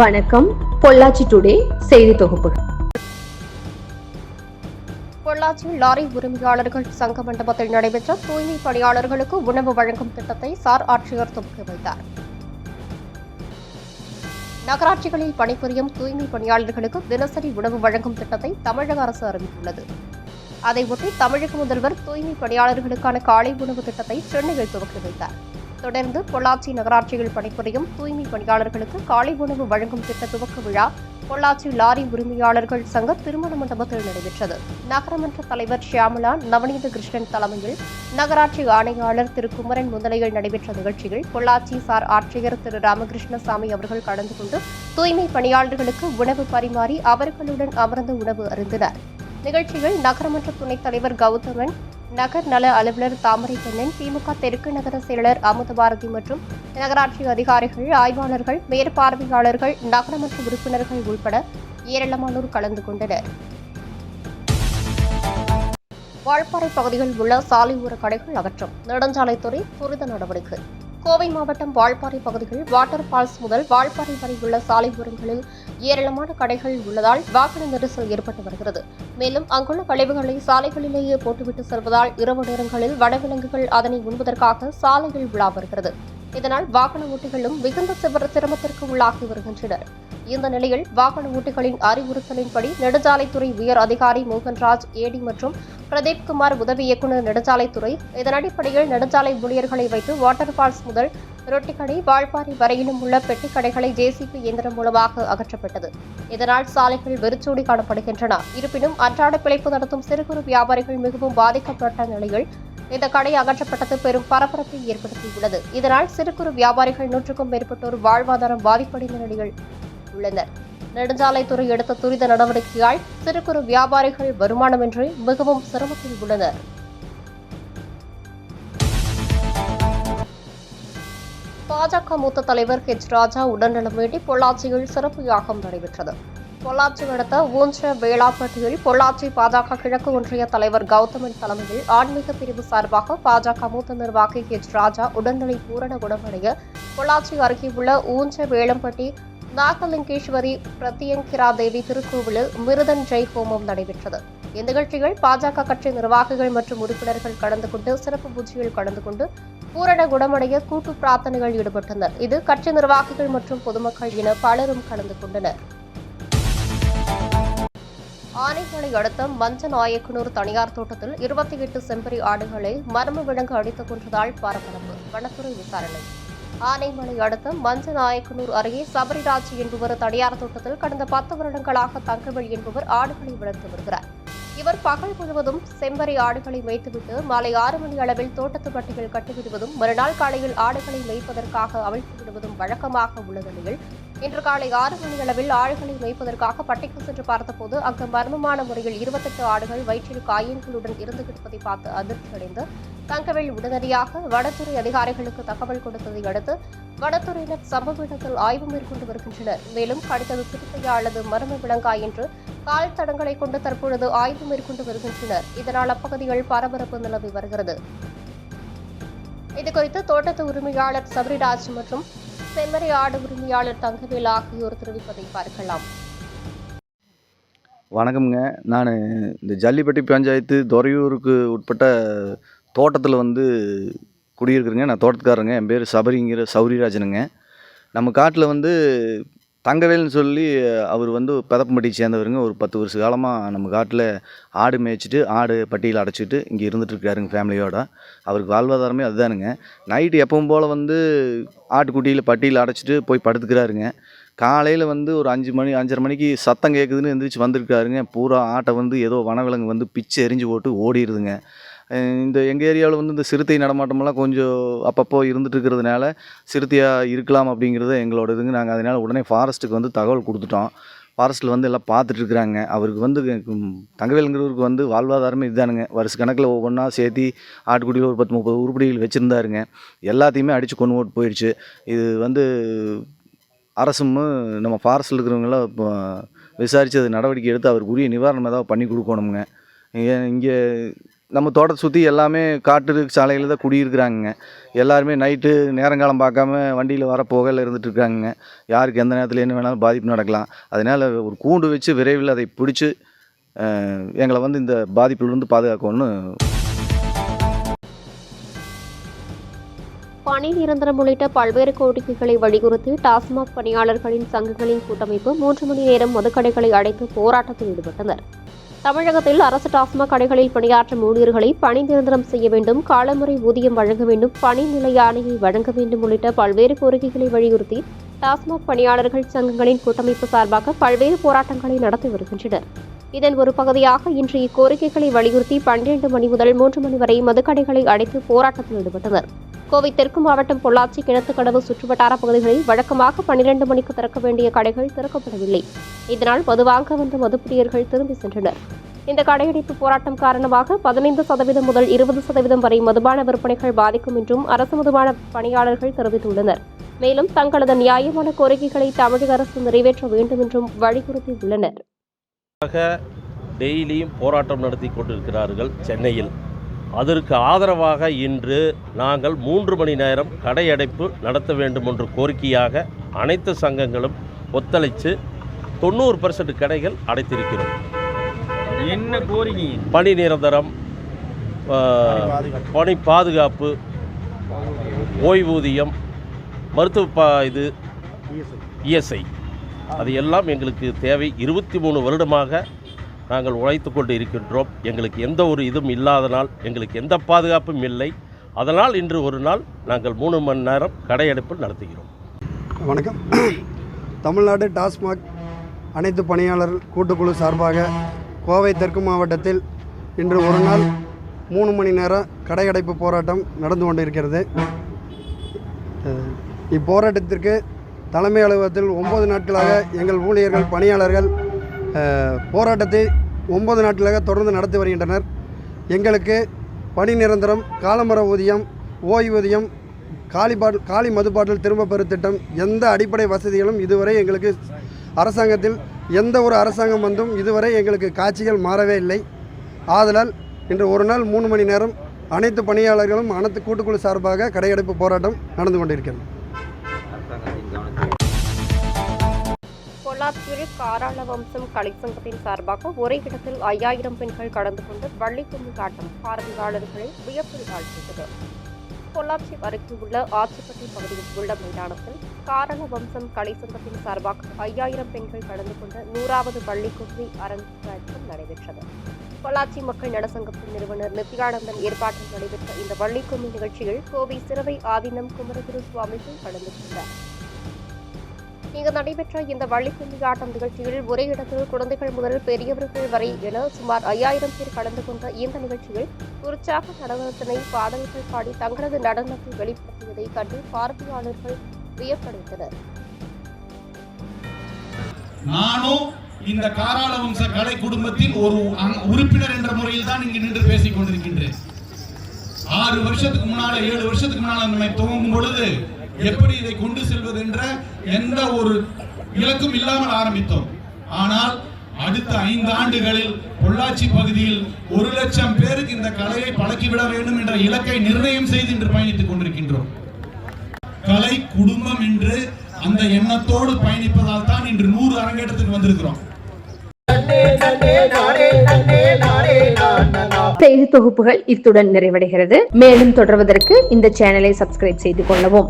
வணக்கம். பொள்ளாச்சி டுடே செய்தி தொகுப்பு பொள்ளாச்சியில் லாரி உரிமையாளர்கள் சங்க மண்டபத்தில் நடைபெற்ற தூய்மை பணியாளர்களுக்கு உணவு வழங்கும் திட்டத்தை சார் ஆட்சியர் துவக்கி வைத்தார். நகராட்சிகளில் பணிபுரியும் தூய்மை பணியாளர்களுக்கு தினசரி உணவு வழங்கும் திட்டத்தை தமிழக அரசு அறிவித்துள்ளது. அதையொட்டி தமிழக முதல்வர் தூய்மை பணியாளர்களுக்கான காலை உணவு திட்டத்தை சென்னையில் துவக்கி வைத்தார். தொடர்ந்து பொள்ளாச்சி நகராட்சியில் பணிபுரியும் தூய்மை பணியாளர்களுக்கு காலை உணவு வழங்கும் திட்ட துவக்க விழா பொள்ளாச்சி லாரி உரிமையாளர்கள் சங்க திருமண மண்டபத்தில் நடைபெற்றது. நகரமன்ற தலைவர் ஷியாமலா நவநீத கிருஷ்ணன் தலைமையில் நகராட்சி ஆணையாளர் திரு குமரன் முன்னிலையில் நடைபெற்ற நிகழ்ச்சியில் பொள்ளாச்சி சார் ஆட்சியர் திரு ராமகிருஷ்ணசாமி அவர்கள் கலந்து கொண்டு தூய்மை பணியாளர்களுக்கு உணவு பரிமாறி அவர்களுடன் அமர்ந்து உணவு அருந்தினர். நிகழ்ச்சியில் நகரமன்ற துணைத் தலைவர் கௌதமன் நகர் நல அலுவலர் தாமரைக்கண்ணன் திமுக தெற்கு நகர செயலர் அமுதபாரதி மற்றும் நகராட்சி அதிகாரிகள் ஆய்வாளர்கள் மேற்பார்வையாளர்கள் நகரமன்ற உறுப்பினர்கள் உட்பட ஏராளமானோர் கலந்து கொண்டனர். வால்பாறை பகுதியில் உள்ள சாலை ஓர கடைகள் அகற்றம். நெடுஞ்சாலைத்துறை துரித நடவடிக்கை. கோவை மாவட்டம் வால்பாறை பகுதியில் வாட்டர் ஃபால்ஸ் முதல் வால்பாறை வரை உள்ள சாலை ஓரங்களில் ஏராளமான கடைகள் உள்ளதால் வாகன நெரிசல் ஏற்பட்டு வருகிறது. மேலும் அங்குள்ள கழிவுகளை சாலைகளிலேயே போட்டுவிட்டு செல்வதால் இரவு நேரங்களில் வனவிலங்குகள் அதனை உண்பதற்காக சாலையில் உலா வருகிறது. இதனால் வாகன ஓட்டிகளும் மிகுந்த சிவர சிரமத்திற்கு உள்ளாகி வருகின்றனர். இந்த நிலையில் வாகன ஓட்டிகளின் அறிவுறுத்தலின்படி நெடுஞ்சாலைத்துறை உயர் அதிகாரி மோகன்ராஜ் ஏடி மற்றும் பிரதீப் குமார் உதவி இயக்குநர் நெடுஞ்சாலைத்துறை இதன் அடிப்படையில் நெடுஞ்சாலை ஊழியர்களை வைத்து வாட்டர் ஃபால்ஸ் முதல் ரொட்டிக்கடை வால்பாறை வரையிலும் உள்ள பெட்டி கடைகளை ஜேசிபி இயந்திரம் மூலமாக அகற்றப்பட்டது. இதனால் சாலைகள் வெறிச்சோடி காணப்படுகின்றன. இருப்பினும் அன்றாட பிழைப்பு நடத்தும் சிறு குறு வியாபாரிகள் மிகவும் பாதிக்கப்பட்ட நிலையில் இந்த கடை அகற்றப்பட்டது பெரும் பரபரப்பை ஏற்படுத்தியுள்ளது. இதனால் சிறு குறு வியாபாரிகள் நூற்றுக்கும் மேற்பட்டோர் வாழ்வாதாரம் பாதிப்படைந்த நிலையில் உள்ளனர். நெடுஞ்சாலைத்துறை எடுத்த துரித நடவடிக்கையால் சிறு குறு வியாபாரிகள் வருமானமின்றி மிகவும் சிரமத்தில் உள்ளனர். பாஜக மூத்த தலைவர் ஹெச் ராஜா உடல்நலம் வேண்டி பொள்ளாச்சியில் சிறப்பு யாகம் நடைபெற்றது. பொள்ளாச்சி நடத்த ஊஞ்ச வேளாப்பட்டியில் பொள்ளாச்சி பாஜக கிழக்கு ஒன்றிய தலைவர் கௌதமன் தலைமையில் ஆன்மீக பிரிவு சார்பாக பாஜக மூத்த நிர்வாகி ஹெச் ராஜா உடல்நிலை பூரண குணமடைய பொள்ளாச்சி அருகே உள்ள ஊஞ்ச வேளம்பட்டி நாகலிங்கேஸ்வரி பிரத்யங்கிரா தேவி திருக்கோவிலில் மிருதன் ஜெய் ஹோமம் நடைபெற்றது. இந்நிகழ்ச்சியில் பாஜக கட்சி நிர்வாகிகள் மற்றும் உறுப்பினர்கள் கலந்து கொண்டு சிறப்பு பூஜையில் கலந்து கொண்டு பூரண குணமடைய கூட்டு பிரார்த்தனைகள் ஈடுபட்டனர். இது கட்சி நிர்வாகிகள் மற்றும் பொதுமக்கள் என பலரும் கலந்து கொண்டனர். ஆனைமலை அடுத்த மஞ்சநாயக்கனூர் தனியார் தோட்டத்தில் இருபத்தி எட்டு செம்பரி ஆடுகளை மர்ம விலங்கு அடித்துக் கொன்றதால் பரபரப்பு. வனத்துறை விசாரணை. ஆனைமலை அடுத்த மஞ்சநாயக்கனூர் அருகே சபரிராஜ் என்பவர் தனியார் தோட்டத்தில் கடந்த பத்து வருடங்களாக தங்கவேல் என்பவர் ஆடுகளை வளர்த்து வருகிறார். இவர் பகல் முழுவதும் செம்பரி ஆடுகளை மேய்த்துவிட்டு மாலை ஆறு மணி அளவில் தோட்டத்து பட்டிகள் கட்டிவிடுவதும் மறுநாள் காலையில் ஆடுகளை மேய்ப்பதற்காக அவிழ்த்து விடுவதும் வழக்கமாக உள்ள நிலையில் இன்று காலை ஆறு மணி அளவில் ஆடுகளை மேய்ப்பதற்காக பட்டைக்கு சென்று பார்த்தபோது அங்கு மர்மமான முறையில் இருபத்தெட்டு ஆடுகள் வயிற்றில் காயங்களுடன் இருந்து கிடப்பதை பார்த்து அதிர்ச்சியடைந்து தங்கவேல் உடனடியாக வனத்துறை அதிகாரிகளுக்கு தகவல் கொடுத்ததை அடுத்து வனத்துறையினர் சம்பவ இடத்தில் ஆய்வு மேற்கொண்டு வருகின்றனர். மேலும் கடித்தது சிறுத்தையா அல்லது மர்ம விலங்கா என்று கால் தடங்களை கொண்டு தற்பொழுது ஆய்வு மேற்கொண்டு வருகின்றனர். இதனால் அப்பகுதிகள் பரபரப்பு நிலவி வருகிறது. இதுகுறித்து தோட்டத்து உரிமையாளர் சபரிராஜ் மற்றும் செம்மறி ஆடு உரிமையாளர் தங்கவேல் ஆகியோர் தெரிவிப்பதை பார்க்கலாம். வணக்கம்ங்க. நான் இந்த ஜல்லிப்பட்டி பஞ்சாயத்து துறையூருக்கு உட்பட்ட தோட்டத்தில் வந்து குடியிருக்கிறேங்க. நான் தோட்டத்துக்காரங்க என் பேர் சபரிங்கிற சௌரிராஜனுங்க. நம்ம காட்டில் வந்து தங்கவேல்னு சொல்லி அவர் வந்து பெதப்பம்பட்டி சேர்ந்தவருங்க. ஒரு பத்து வருஷ காலமாக நம்ம காட்டில் ஆடு மேய்ச்சிட்டு ஆடு பட்டியில் அடைச்சிட்டு இங்கே இருந்துகிட்ருக்காருங்க ஃபேமிலியோட அவருக்கு வாழ்வாதாரமே அதுதானுங்க. நைட்டு எப்பவும் போல் வந்து ஆட்டுக்குட்டியில் பட்டியில் அடைச்சிட்டு போய் படுத்துக்கிறாருங்க. காலையில் வந்து ஒரு அஞ்சு மணி அஞ்சரை மணிக்கு சத்தம் கேட்குதுன்னு எந்திரிச்சு வந்திருக்காருங்க. பூரா ஆட்டை வந்து ஏதோ வனவிலங்கு வந்து பிச்சு எரிஞ்சு போட்டு ஓடிடுதுங்க இந்த எங்கள் ஏரியாவில் வந்து இந்த சிறுத்தை நடமாட்டமெல்லாம் கொஞ்சம் அப்பப்போ இருந்துட்டு இருக்கிறதுனால சிறுத்தையாக இருக்கலாம் அப்படிங்கிறது எங்களோட இதுங்க. நாங்கள் அதனால் உடனே ஃபாரஸ்ட்டுக்கு வந்து தகவல் கொடுத்துட்டோம். ஃபாரஸ்ட்டில் வந்து எல்லாம் பார்த்துட்ருக்குறாங்க அவருக்கு வந்து தங்கவேலுங்கிறவருக்கு வந்து வாழ்வாதாரமே இதுதானுங்க. வருஷ கணக்கில் ஒவ்வொன்றா சேர்த்தி ஆட்டுக்குடியில் ஒரு பத்து முப்பது உருப்படிகள் வச்சுருந்தாருங்க. எல்லாத்தையுமே அடித்து கொண்டு போட்டு போயிடுச்சு. இது வந்து அரசும் நம்ம ஃபாரஸ்ட்டில் இருக்கிறவங்களாம் இப்போ விசாரித்து அது நடவடிக்கை எடுத்து அவருக்கு உரிய நிவாரணம் ஏதாவது பண்ணி கொடுக்கணுங்க இங்கே நம்ம தோட்டத்தை சுற்றி எல்லாமே காட்டு சாலையில் தான் குடியிருக்கிறாங்க எல்லாருமே நைட்டு நேரங்காலம் பார்க்காம வண்டியில் வர போகல இருந்துட்டு இருக்காங்க யாருக்கு எந்த நேரத்தில் என்ன வேணாலும் பாதிப்பு நடக்கலாம். அதனால் ஒரு கூண்டு வச்சு விரைவில் அதை பிடிச்சி எங்களை வந்து இந்த பாதிப்பிலிருந்து பாதுகாக்கணும்னு பணி நிரந்தரம் உள்ளிட்ட பல்வேறு கோரிக்கைகளை வலியுறுத்தி டாஸ்மாக் பணியாளர்களின் சங்கங்களின் கூட்டமைப்பு மூன்று மணி நேரம் மதுக்கடைகளை அடைத்து போராட்டத்தில் ஈடுபட்டனர். தமிழகத்தில் அரசு டாஸ்மாக் கடைகளில் பணியாற்றும் ஊழியர்களை பணி நிரந்தரம் செய்ய வேண்டும் காலமுறை ஊதியம் வழங்க வேண்டும் பணி நிலை ஆணையை வழங்க வேண்டும் உள்ளிட்ட பல்வேறு கோரிக்கைகளை வலியுறுத்தி டாஸ்மாக் பணியாளர்கள் சங்கங்களின் கூட்டமைப்பு சார்பாக பல்வேறு போராட்டங்களை நடத்தி வருகின்றனர். இதன் ஒரு பகுதியாக இன்று இக்கோரிக்கைகளை வலியுறுத்தி பன்னிரண்டு மணி முதல் மூன்று மணி வரை மதுக்கடைகளை அடைத்து போராட்டத்தில் ஈடுபட்டனர். கோவை தெற்கு மாவட்டம் பொள்ளாச்சி கிணத்துக்கடவு சுற்றுவட்டார பகுதிகளில் வழக்கமாக பன்னிரண்டு மணிக்கு திறக்க வேண்டிய கடைகள் திறக்கப்படவில்லை. இதனால் மதுவாங்க வந்த மதுப்பிரியர்கள் திரும்பி சென்றனர். இந்த கடையடைப்பு போராட்டம் காரணமாக பதினைந்து சதவீதம் முதல் இருபது சதவீதம் வரை மதுபான விற்பனைகள் பாதிக்கும் என்றும் அரசு மதுபான பணியாளர்கள் தெரிவித்துள்ளனர். மேலும் தங்களது நியாயமான கோரிக்கைகளை தமிழக அரசு நிறைவேற்ற வேண்டும் என்றும் வலியுறுத்தியுள்ளனர். டெய்லியும் போராட்டம் நடத்தி கொண்டிருக்கிறார்கள் சென்னையில். அதற்கு ஆதரவாக இன்று நாங்கள் மூன்று மணி நேரம் கடையடைப்பு நடத்த வேண்டும் என்ற கோரிக்கையாக அனைத்து சங்கங்களும் ஒத்துழைத்து தொண்ணூறு பர்சன்ட் கடைகள் அடைத்திருக்கிறோம். என்ன கோரிக்கை? பணி நிரந்தரம் பணி பாதுகாப்பு ஓய்வூதியம் மருத்துவ பா இது இஎஸ்ஐ. அது எல்லாம் எங்களுக்கு தேவை. இருபத்தி மூணு வருடமாக நாங்கள் உழைத்து கொண்டு இருக்கின்றோம் எங்களுக்கு எந்த ஒரு இதுவும் இல்லாதனால் எங்களுக்கு எந்த பாதுகாப்பும் இல்லை. அதனால் இன்று ஒரு நாள் நாங்கள் மூணு மணி நேரம் கடையெடுப்பு நடத்துகிறோம். வணக்கம். தமிழ்நாடு டாஸ்மாக் அனைத்து பணியாளர் கூட்டுக்குழு சார்பாக கோவை தெற்கு மாவட்டத்தில் இன்று ஒரு நாள் மூணு மணி நேரம் கடையடைப்பு போராட்டம் நடந்து கொண்டிருக்கிறது. இப்போராட்டத்திற்கு தலைமை அலுவலகத்தில் ஒம்பது நாட்களாக எங்கள் ஊழியர்கள் பணியாளர்கள் போராட்டத்தை ஒன்பது நாட்களாக தொடர்ந்து நடத்தி வருகின்றனர். எங்களுக்கு பணி நிரந்தரம் காலமர ஊதியம் ஓய்வூதியம் காலி பாட்டில் காலி மதுபாட்டில் திரும்ப பெறு திட்டம் எந்த அடிப்படை வசதிகளும் இதுவரை எங்களுக்கு அரசாங்கத்தில் எந்த ஒரு அரசாங்கம் வந்தும் இதுவரை எங்களுக்கு காட்சிகள் மாறவே இல்லை. ஆதலால் இன்று ஒரு நாள் மூணு மணி நேரம் அனைத்து பணியாளர்களும் அனைத்து கூட்டுக்குழு சார்பாக கடையடைப்பு போராட்டம் நடந்து கொண்டிருக்கிறது. பொள்ளாச்சியில் காராள வம்சம் கலைச்சங்கத்தின் சார்பாக ஒரே இடத்தில் ஐயாயிரம் பெண்கள் கலந்து கொண்டு வள்ளி கும்மி காட்டும் பார்வையாளர்களை வியப்பில் ஆழ்த்தியது பொள்ளாச்சி அருகே உள்ள ஆச்சிப்பட்டி பகுதியில் உள்ள மைதானத்தில் காரண வம்சம் கலைச்சங்கத்தின் சார்பாக ஐயாயிரம் பெண்கள் கலந்து கொண்ட நூறாவது வள்ளி கும்மி அரங்கேற்றம் நடைபெற்றது. பொள்ளாச்சி மக்கள் நலசங்கத்தின் நிறுவனர் நித்யானந்தன் ஏற்பாட்டில் நடைபெற்ற இந்த வள்ளி நிகழ்ச்சியில் கோவை சிறுவை ஆதீனம் குமரகுரு சுவாமிகள் கலந்து கொண்டார். இங்கு நடைபெற்ற இந்த வள்ளிக்கும்மி ஆட்டம் நிகழ்ச்சியில் ஒரே இடத்தில் குழந்தைகள் முதல் பெரியவர்கள் வரை என சுமார் ஐயாயிரம் பேர் கலந்து கொண்ட இந்த நிகழ்ச்சியில் உற்சாக நடனத்தினை பாடல்கள் பாடி தங்களது நடனத்தை வெளிப்படுத்தியதை கண்டு பார்வையாளர்கள் வியப்படைந்தனர். நானும் இந்த காராள வம்ச கலை குடும்பத்தில் ஒரு உறுப்பினர் என்ற முறையில் தான் இங்கு நின்று பேசிக் கொண்டிருக்கின்றேன். ஆறு வருஷத்துக்கு முன்னால ஏழு வருஷத்துக்கு முன்னால துவங்கும் பொழுது எப்படி இதை கொண்டு செல்வது என்ற எந்த ஒரு இலக்கும் இல்லாமல் ஆரம்பித்தோம். ஆனால் அடுத்த ஐந்து ஆண்டுகளில் பொள்ளாச்சி பகுதியில் ஒரு லட்சம் பேருக்கு இந்த கலையை பழக்கிவிட வேண்டும் என்ற இலக்கை நிர்ணயம் செய்து இன்று பயணித்துக் கொண்டிருக்கின்றோம். கலை குடும்பம் என்று அந்த எண்ணத்தோடு பயணிப்பதால் தான் இன்று நூறு அரங்கேற்றத்துக்கு வந்திருக்கிறோம். செய்தி தொகுப்புகள் இத்துடன் நிறைவடைகிறது. மேலும் தொடர்வதற்கு இந்த சேனலை சப்ஸ்கிரைப் செய்து கொள்ளவும்.